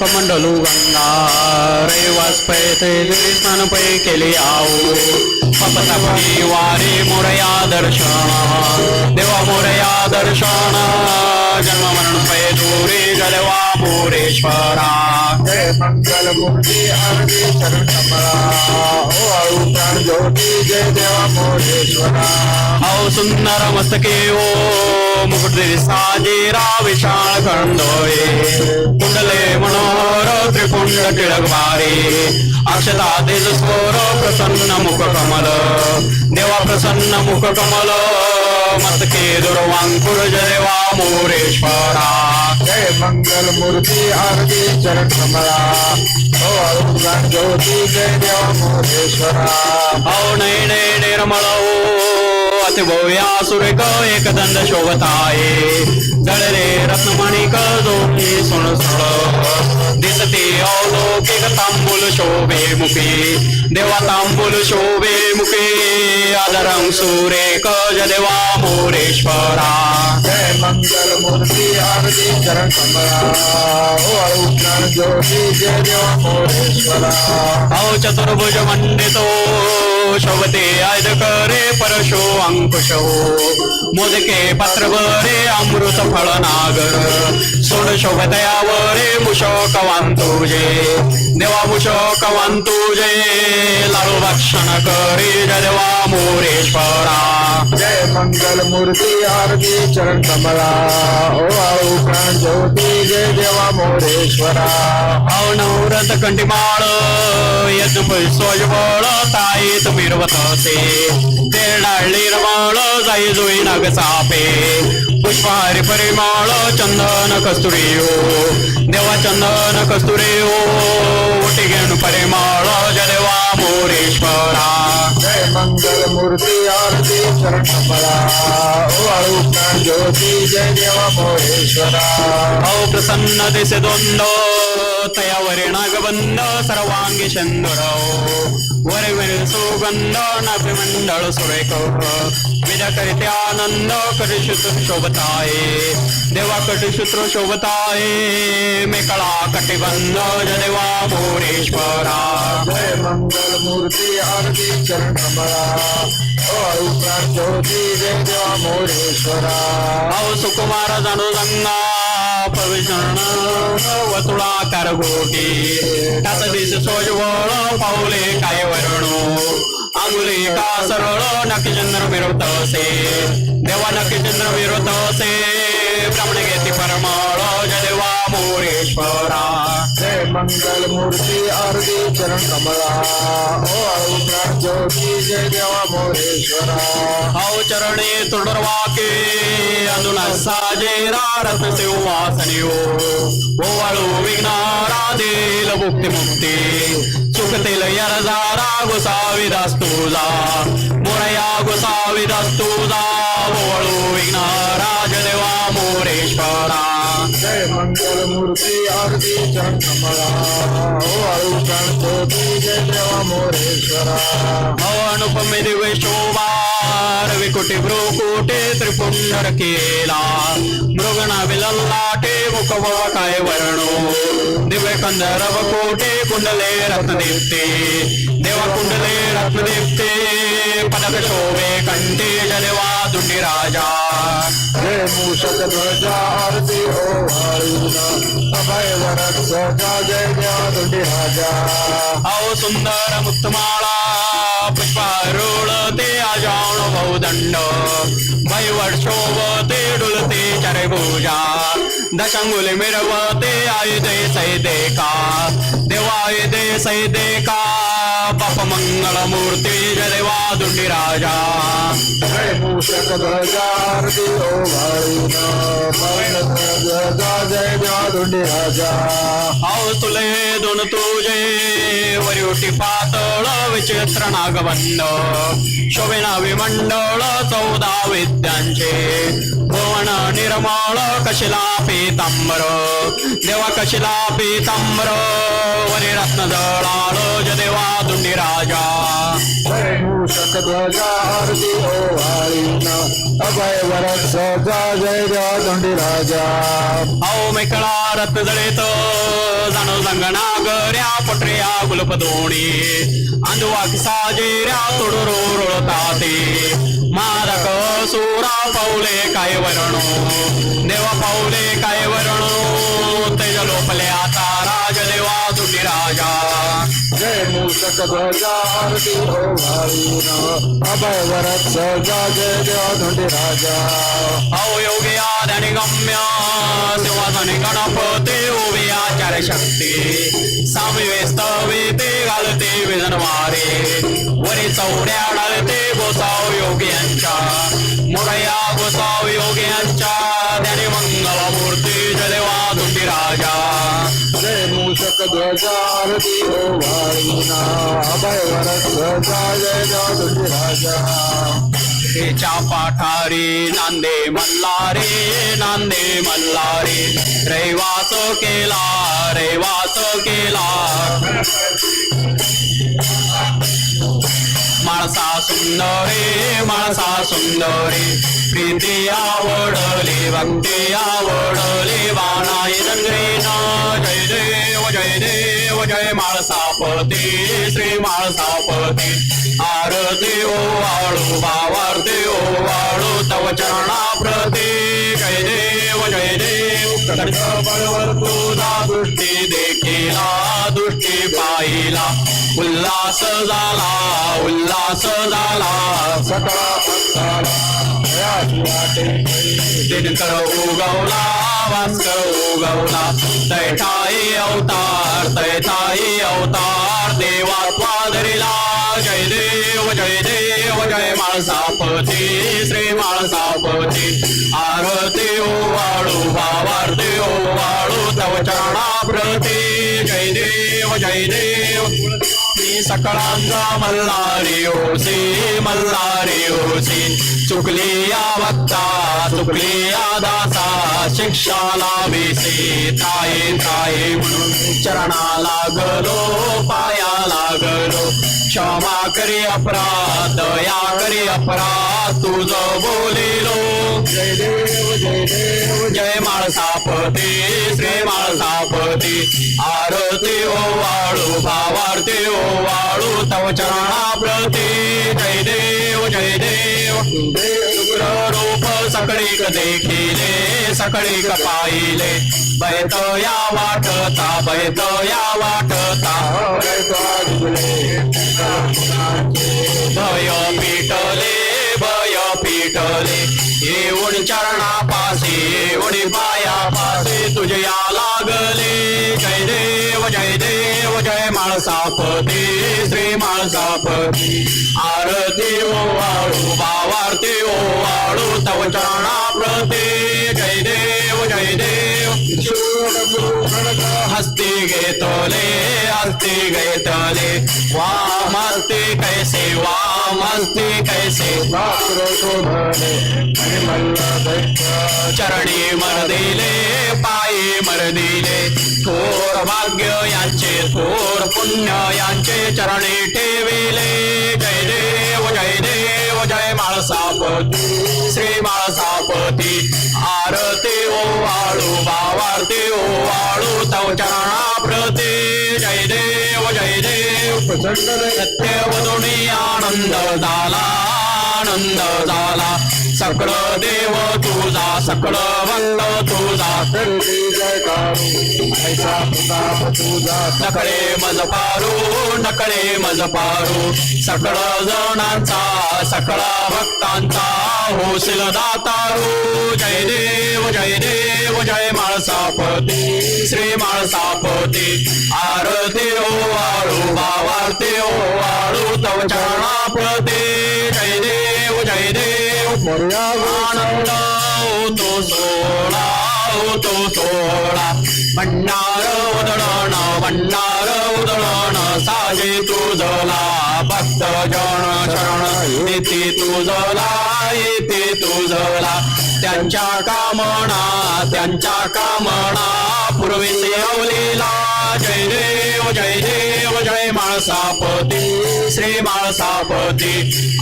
कमंडलू गंगा रे पै ते स्नान पै केले आऊ पपतापणी वारे मोरया दर्शन. देवा मोरया दर्शन. जन्म मरण पै दूरे जलवा मोरेश्वरा जय मंगल मूर्ती आरती चरण कमला। ओ आळू प्राण ज्योती जय देवा मोरेश्वरा अहो सुंदर मस्तके ओ मुकुट साजेरा विशाळ खंडोये कुंडले मनोहर त्रिपुंड टिळक भारे। अक्षता तेज स्वर प्रसन्न मुख कमल। देवा प्रसन्न मुख कमल। मस्तके दुर्वांकुर मोरेश्वरा। जय मंगल मूर्ती आरती चरण कमला। ओ प्राण ज्योती जय देवा मोरेश्वरा। अहो नैने निर्मळ अति भव्या सुरेख एकदंड शोभताये। जळले रत्नमणिक दोन्ही सुण दिसते अवलोकिक तांबूल शोभे मुखे. देवा तांबूल शोभे मुखे. आदरं सुरेख जदेवा मोरेश्वरा. जय मंगल मूर्ती आरती चरण कमला. ओ ज्योती जय देवा मोरेश्वरा. अहो चतुर्भुज मंडितो शोभते आयद करे परशो अंकुशो मोदके पत्र बरे अमृत फळ नागर. सोड शोभतयावरे मुशोक वांतुजे देवा मुशोक वांतुजे लाडू भक्षण करे जदेवा मोरेश्वरा. जय मंगल मूर्ती आरती चरण कमला. ओ आळू प्राण ज्योती जय देवा मोरेश्वरा. अहो नवरत कंटिमाळ स्वजबळ ताई मिरवत असे. तेरडाळ निर्मळ जाई जोई नग पुष्पहारी परिमळ चंदन कस्तुरी ओ देवा चंदन कस्तुरी ओ घेऊन परिमळ जदेवा मोरेश्वरा. जय मंगल मूर्ती आरती प्राण ज्योती जय देवा मोरेश्वरा. अहो प्रसन्न दिसे दोंद तयावरे नागबंद सर्वांगी चंदुर वरे वरे सुगंध नाभिमंडळ सुरेख विद करिते आनंद करी शुत्र शोभताय देवा कटी कटिशुत्र शोभताये मेकळा कटिबंध जदेवा मोरेश्वरा जय मंगल मूर्ती आरती चरण कमला ज्योती जय देवा मोरेश्वरा अहो सुकुमार जाणू गंगा पविषण 我苏拉卡的故地，他是你是说有我了，把我的开完了。అంగులి కాసరులో నక్కి చంద్ర మీరు దేవ నక్కి చంద్ర మీరు తోసే బ్రహ్మణగేతి పరమా मोरेश्वरा जय मंगल मूर्ती अर्धी चरण कमला ओ आळू ज्योती जय देवा मोरेश्वरा। औ चरणे तुडरवाके अंदुन साजेरा रत्न सिंहासनियो। ओवाळू विघ्नारा देल मुक्ती मुक्ती। सुखतेल यरजारा गोसावी दास्तुजा मोरया गोसावी दास्तुजा ओवाळू विघ्नारा मंगल मूर्ती आरती चरण कमला ओ आळू प्राण ज्योती जय देवा मोरेश्वरा अनुपमे दिव्य शोभा रवी कोटी भ्रुकुटे त्रिपुंडर केला मृगणा विलल्लाटे मुख काय वर्णो दिव्य कंदरव कोटे कुंडले रत्नदीप्ते देवा कुंडले रत्नदीप्ते पदक शोभे कंठे जदेवा दुंडी राजा जय मूषक ध्वजा आरती ओ आळूना अभय वरद सजा जय देवा दुंडी राजा अहो सुंदर मुक्तमाळा पुष्पारुळ ते अजाण बहुदंड। भैवट शोभते डुलते चरभुजा। दशंगुल मिरवते आय दे सैदेका। देवाय दे सैदेका। बाप मंगल मूर्ती जदेवा दुंडी राजा जय मूषक ध्वजा आरती ओ सजा जय देवा दुंडी राजा अहो तुले दोन तुझे वरिवटी पातळ विचित्र नागबंड शोभेना विमंडळ चौदा विद्यांचे। भुवन निर्मळ कशिला पीतांबर। देवा कशिला पीतांबर वरी रत्न जळाळ दुंडी राजा। जय मूषक ध्वजा अभय वरद सजा जय दंडी राजा औ मेकळा रथ जळेत. जाण रंगनागऱ्या पटऱ्या गुलप गुलपदोणी अंधवाकी साजेऱ्या तुडुरो रुळताते. मारक सुरा पावले काय वरणो? देवा पावले काय वरणो? तेज लोपले आता राजदेवा तुटी राजा. जय मूषक ध्वजा आरती हो भाईन अभय वरद सजा जय देवा राजा अवयोगी आदि गम्य सिंहासनी गणपती उभी आचार्य शक्ती सामवेस्तवे ते घालते विजनवारे वरी चौऱ्या डालते गोसाव योगी यांच्या मोरया गोसाव योगी यांच्या त्याने मंगल मूर्ती जदेवा तुंडी राजा जय ध्वजारती ध्वजा आरती हो भाईन अभय वरद सजा जय देवा राजा तेच्या पाठारी नांदे मल्हारे नांदे मल्हारे रैवास केला रैवास केला. माणसा सुंदरे माणसा सुंदरे. प्रीती आवडले भक्ती आवडले बाणाई रंगेना जय देव जय माळसापती श्री माळसापती आरती ओ वाळू भावारती ओ वाळू तव चरणा प्रती जय देव जय देव. बळवर तुझा दृष्टी देखिला दृष्टी पाहिला. उल्हास झाला उल्हास झाला. सकळा दिनकर उगवला. भास्कर उगवला तैठाई अवतार तैठाई अवतार. देवा स्वादरीला जय देव जय देव जय माळसापती. श्री माळसापती. आरती ओ वाळू भावारती ओ वाळू तव चरणाप्रती. जय देव जय देव. मी सकळांचा मल्हारी ओसी मल्हारी ओसी चुकली या वक्ता चुकली या दासा शिक्षा लावीसी ताई ताई म्हणून चरणा लागलो पाया लागलो क्षमा करी अपराध दया करी अपराध तुझ बोलिलो. जय देव. देव जय माळसापती श्री माळसापती. आरती ओ वाळू भावारती ओ वाळू तव चरणा प्रती जय देव जय देव. रूप सकळीक देखिले सकळीक पाहिले. बैत या वाटता बैत या वाटता. भय पिटले पिटले येऊन चरणा चरणापासी येऊन पाया पायापासी तुझ्या लागले. जय देव जय देव जय माळसापती श्री माळसापती. आरती ओ वाळू भावारती ओ वाळू तव चरणा प्रते जय देव जय देव. हस्ती घेतले हस्ती घेतले. वाम हस्ती कैसे हो वाम कैसे? चरणी मर दिले पायी मर दिले. थोर भाग्य यांचे थोर पुण्य यांचे चरणी ठेविले. सापती माळसापती श्री माळसापती आरती ओ वाळू भावारती ओ वाळू तव चरणा जय देव जय देव. सत्यवधुनी आनंद झाला आनंद झाला. सकळ देव तुझा सकळ वल्ल तुझा नकळे मज पारू नकळे मज पारू. सकळ जणांचा सकळ भक्तांचा होशील दातारू. जय देव जय देव जय माळसापती. श्री माळसापती. आरती हो, ओ वाळू भावारती ओ हो, वाळू तव चरणापती जय देव जय देव. आनंद होतो सोळा होतो सोळा भंडार उदळण भंडार उदळण साजे तुझला भक्त जण शरण येते तुझला येते तुझला त्यांच्या कामना त्यांच्या कामना पूर्वी सेवलेला जय देव जय देव जय माळसापती. श्री माळसापती.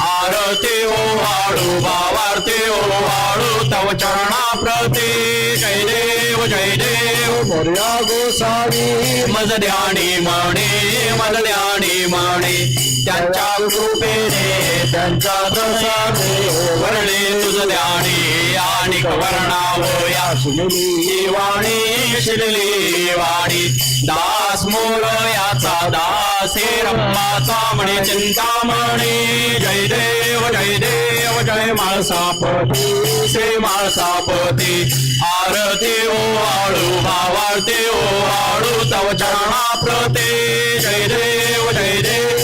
आरती ओ वाळू भावारती ओ वाळू तव चरणा प्रती जय देव जय देव. मोर्या गोसावी. मज ध्यानी म्हणे मज ध्यानी म्हणे त्यांच्या कृपेने त्यांच्या दसाने वर्णे तुझ आणि वर्णावया शिवली वाणी शिरली वाणी. दास मोर याचा दास हे म्हणे चिंतामणी जय देव जय देव जय माळसापती. श्री माळसापती. आरती ओ आळू भावारती ओ आळू तव चरणा प्रते जय देव जय देव.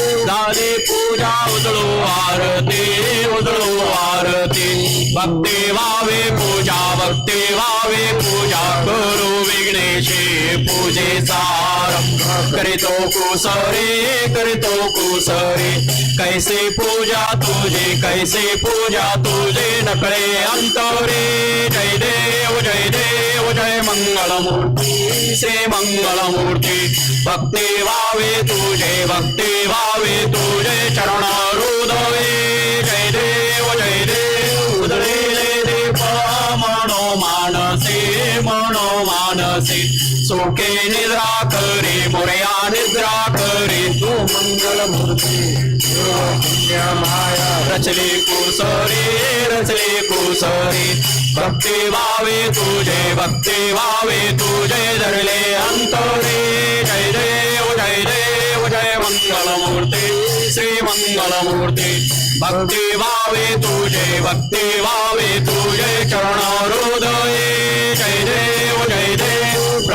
झाली पूजा उजळू आरती उजळू आरती. भक्ती वावे पूजा भक्ती वावे पूजा. करू विघ्नेशे पूजे सारंभ करीतो कुसरी करीतो कुसरी. कैसे पूजा तुझे कैसे पूजा तुझे नकळे अंतरे मंगलमूर्ती श्री मंगलमूर्ती. भक्ती वावे तुझे भक्ती वावे तुझे चरणारुदवे. जय देव जय देव उदळेले दीप मनो मानसे मनो मानसे. सुखे निद्रा करे मुरया निद्रा करे तू मंगलमूर्ती पुण्य माया रचले कुसरे रचले कुसरे भक्ती वावे तुझे भक्ती वावे तुझे धरले अंतरे। जय देव जय देव जय मंगलमूर्ती श्री मंगलमूर्ती। भक्ती वावे तुझे भक्ती वावे तुझे चरण जय देव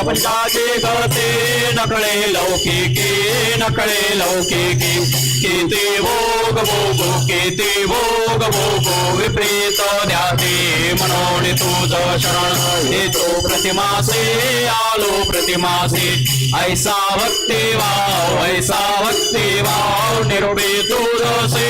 देव प्रपंचाचे गते नकळे लौकिके नकळे लौकिके किती भोग भोगो किती भोग भोगो विपरीत ध्याते म्हणून तुझ शरण येतो प्रतिमासे आलो प्रतिमासे ऐसा भक्ती वाव ऐसा भक्ती वाव निरोडे तुझसे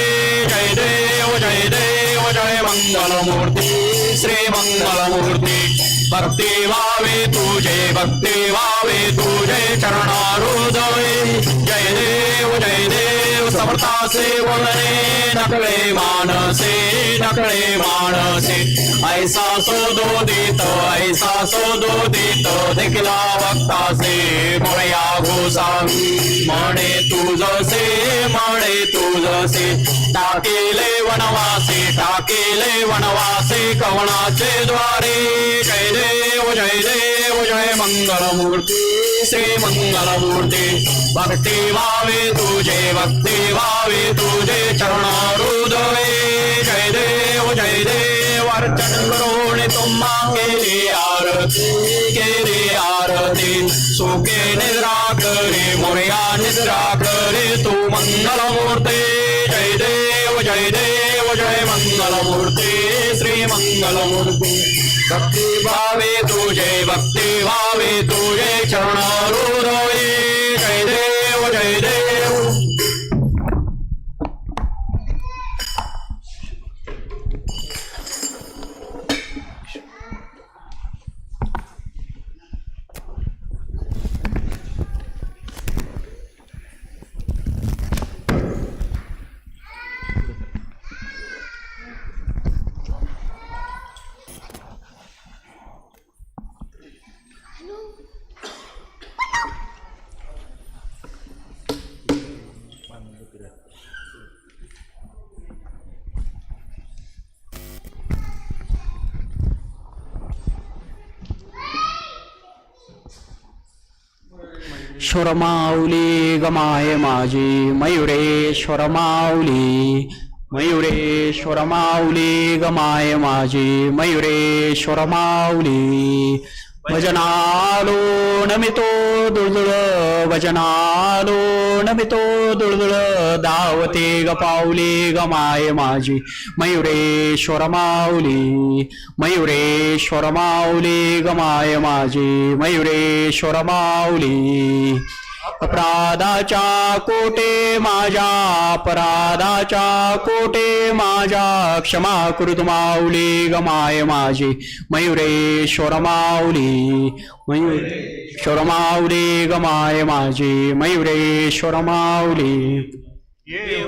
जय देव जय देव जय मंगलमूर्ती श्री मंगलमूर्ती भक्ती वावे तुझे भक्ती वावे तुझे चरणारुदये जय देव जय देव वळणे नकळे मानसे नकळे मानसे. ऐसा शोधोदित ऐसा शोधोदित देखला वक्तासे मोरया घोसा. म्हणे तुझसे म्हणे तुझसे. टाकेले वनवासे टाकेले वनवासे कवणाचे द्वारे. जय देव जय देव जय मंगलमूर्ती. श्री मंगलमूर्ती। भक्ती वावे तुझे भक्ती वावे तुझे चरणारुदये जय देव जय देव अर्चन करून तुम्हा केली आरती केली आरती। सुखे निद्रा करे मोर्या निद्रा करे तू मंगलमूर्ती। जय देव जय देव। जय मंगलमूर्ती श्री मंगलमूर्ती। भक्ती भावे तुझे भक्ती भावे तुझे चरणारुदये जय देव जय मयुरेश्वर माऊली गमाय माझी मयुरेश्वर माऊली मयुरेश्वर माऊली गमाय माझी मयुरेश्वर माऊली भजनालो नमितो दुळदुळ भजनालो नमितो दुळदुळ दावते ग पाऊली गमाय माझी. मयुरेश्वर माऊली मयुरेश्वर माऊली गमाय माझी. मयुरेश्वर माऊली. अपराधाच्या कोटे माझ्या अपराधाच्या कोटे माझ्या. क्षमा कृत माऊली गमाय माझी. मयुरेश्वर माऊली मयुरेश्वर माऊली गमाय माझी. मयुरेश्वर माऊली.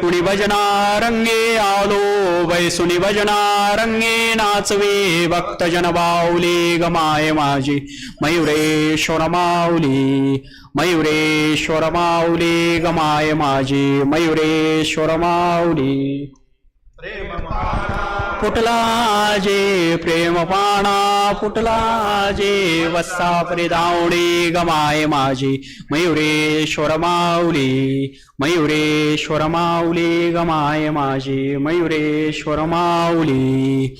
कुणी भजना रंगे आलो वैसुनी भजना रंगे नाचवे भक्तजन बाऊली गमाय माझी. मयुरेश्वर माऊली मयुरेश्वर माऊली गमाय माझी मयुरेश्वर माऊली. फुटला जे प्रेम पाणा फुटला जे वत्सा परिधावणी गमाय माझी मयुरेश्वर माऊली मयुरेश्वर माऊली गमाय माझी मयुरेश्वर माऊली.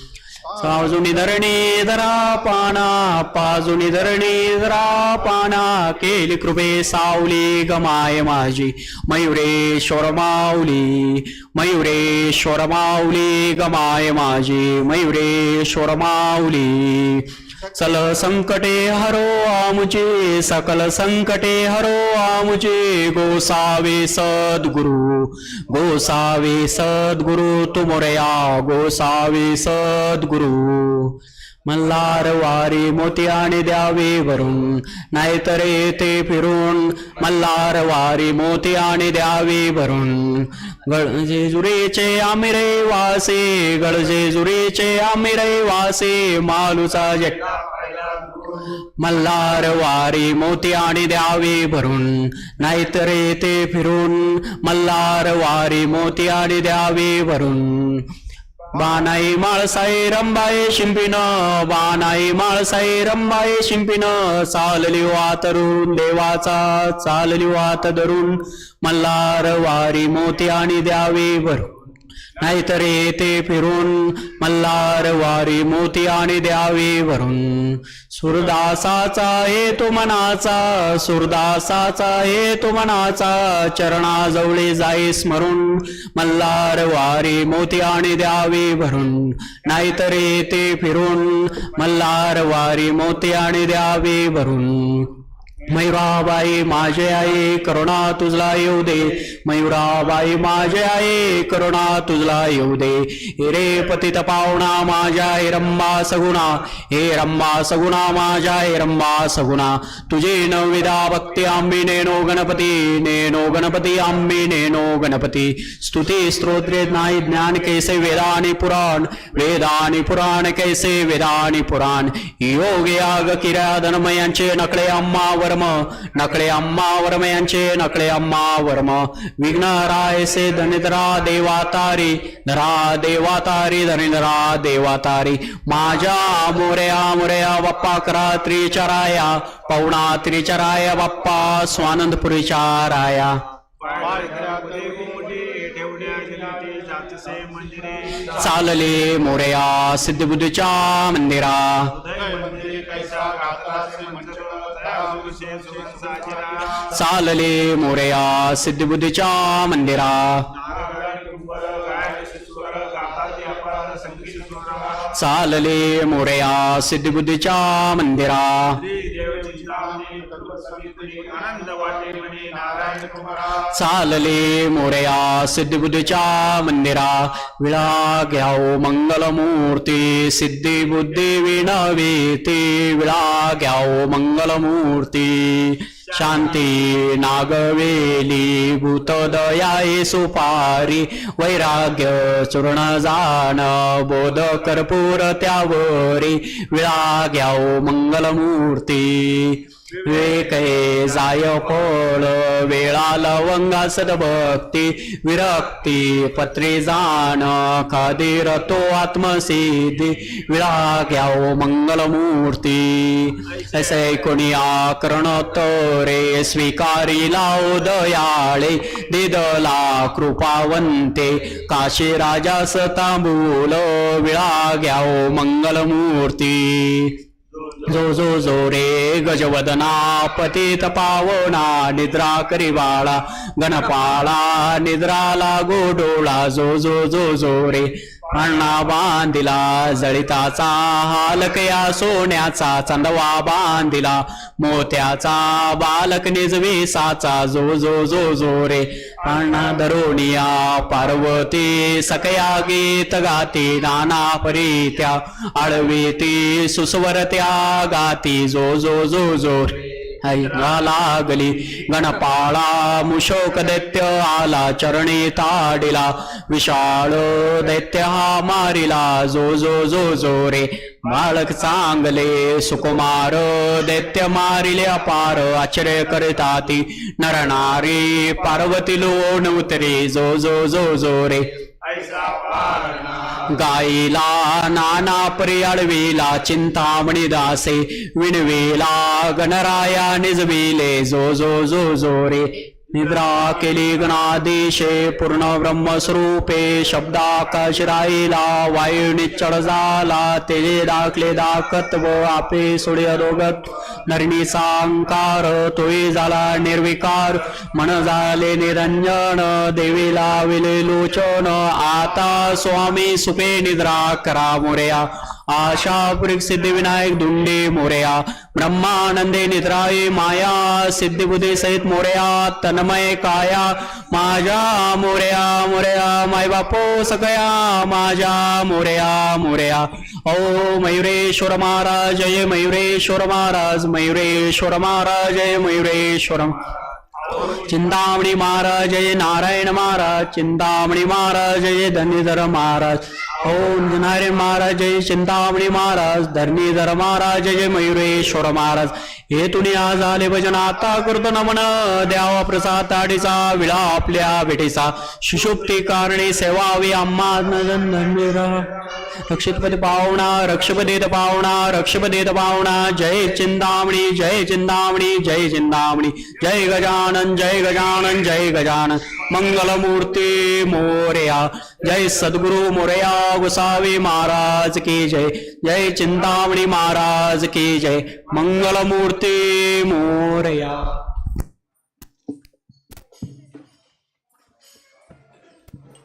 साजुनी धरणी धरा पाना पाजुनी धरणी धरा पाना केली कृपे सावली गमाय माझी. मयुरेश्वर माऊली मयुरेश्वर माऊली गमाय माझी. मयुरेश्वर माऊली. चल संकटे हरो आमुचे सकल संकटे हरो आमुचे गोसावे सद्गुरु गोसावे सद्गुरु तुमोरया गोसावे सद्गुरु। मल्हार वारी आणि द्यावे भरून नाहीतर येते फिरून मल्हार वारी आणि द्यावे भरून गळजे जुरेचे आमिरे वासे गळजे जुरेचे आमिरे वासे मालूचा जट मल्हार वारी मोती आणि द्यावे भरून नाहीतर येते फिरून मल्हार वारी मोती आणि द्यावे भरून बानाई माळसाई रंबाई शिंपिन बानाई माळसाई रंबाई शिंपिन चालली वातरून देवाचा चालली वात धरून मल्हार वारी मोती आणि द्यावे भरून. नाहीतर येते फिरून मल्हार वारी मोती आणि द्यावे भरून सुरदासाचा हेतू मनाचा सुरदासाचा हेतू मनाचा चरणाजवळी जाई स्मरून मल्हार वारी मोती आणि द्यावे भरून नाहीतर येते फिरून मल्हार वारी मोती आणि द्यावे भरून मयुराबाई माझे आई करुणा तुझला येऊ दे. मयुराबाई माझे आई करुणा तुझला येऊ दे. हे रे पतित पावणा माझ्या हे रंबा सगुणा. हे रंबा सगुणा माझ्या हे रंबा सगुणा. तुझे नविदा भक्ती आंबी नेनो गणपती नेनो गणपती आंबी नेनो गणपती. स्तुती स्तोत्रे नाही ज्ञान कैसे वेदानी पुराण. वेदानी पुराण कैसे वेदानी पुराण. योग याग किरा धनमयांचे नकळे अम्मा वर वर्म नकळे अम्मा वर्म यांचे नकळे अम्मा वर्म. विघ्न रायसे धनिधरा देवातारी धरा देवातारी धनिधरा देवातारी. माझ्या मोर्या मोर्या बाप्पा करा त्रिचराया. पवणा त्रिचराया बाप्पा स्वानंदपुरीच्या राया चालले मोरया सिद्धबुद्धीच्या मंदिरा. चालले मोरया सिद्धबुद्धीच्या मंदिरा. चालले मोरया सिद्धबुद्धीच्या मंदिरा. चालले मोरया सिद्धबुद्धीच्या मंदिरा. विळा घ्याओ मंगलमूर्ती सिद्धिबुद्धी विणवे ते विळा घ्याओ मंगलमूर्ती. शांती नागवेली भूतदयाये सुपारी वैराग्य चूर्ण जाण बोध कर्पूर त्यावरी विळा घ्याओ मंगलमूर्ती. वेकै जाय फळ वेळा लवंगा सदभक्ती विरक्ती पत्री जाण खादीर तो आत्मसिद्धी विळा घ्याओ मंगलमूर्ती। असे कोणी आकरण रे स्वीकारी लाव दयाळे दिदला कृपावंते काशी राजा तांबूल विळा घ्याओ मंगलमूर्ती। जो जो जो रे गजवदना पतित पावना निद्रा करी बाळा गणपाळा निद्रा लागो डोळा जो जो जो जो रे अण्णा बांधिला जळिताचा हालकया सोन्याचा चंदवा बांधिला. मोत्याचा बालक निजवेसाचा जो जो जो जो रे. अण्णा धरोणिया पार्वती सकया गीत गाती नाना परीत्या. आळवीती सुस्वरत्या गाती जो जो जो जो रे. ऐका लागली गणपाळा मुशोक दैत्य आला चरणी ताडिला विशाळ दैत्य हा मारिला जो जो जो जो रे बाळक चांगले सुकुमार दैत्य मारिले अपार आश्चर्य करताती नरनारी पार्वती लोण उतरे जो जो जो जो रे ऐसा गाईला नाना परी चिंतामणी दासे विणवेला गणराया निजविले जो जो जो जो रे. निद्रा केली गणादेशे पूर्ण ब्रह्मस्वरूपे शब्दाकाश राहिला वायू निच्चड झाला तेले दाखले दाकत्व आपे सोडे अधोगत नरणी सांकार तोही झाला निर्विकार मन झाले निरंजन देवीला विले लोचन आता स्वामी सुपे निद्रा करा मोर्या. आशा पुरिक सिद्धिविनायक दुंडे मोरया ब्रह्मानंदे निद्राये माया सिद्धिबुद्धी सहित मोरया तन्मय काया माझ्या मोरया मोरया माय बापो सकया माझ्या मोरया मोरया. ओ मयुरेश्वर महाराज जय मयुरेश्वर महाराज मयुरेश्वर महाराज जय मयुरेश्वर चिंतामणी महाराज जय नारायण महाराज चिंतामणी महाराज जय धनीधर महाराज. ओम नारायण महाराज जय चिंतामणी महाराज धर्मीधर महाराज जय मयुरेश्वर महाराज. हे तुम्ही आज आले भजन आता करतो नमन. द्यावा प्रसाद ताडीचा विळा आपल्या भेटीचा सुषुप्ती कारणे सेवावी आम्हा धन्यरा. पाहुणा रक्षपदेत पाहुणा रक्षपदेत पाहुणा जय चिंतामणी जय चिंतामणी जय चिंतामणी. जय गजानन जय गजानन जय गजानन. मंगलमूर्ती मोर्या. जय सद्गुरु मोरया गोसावी महाराज की जय। जय चिंतामणी महाराज की जय। मंगलमूर्ती मोरया।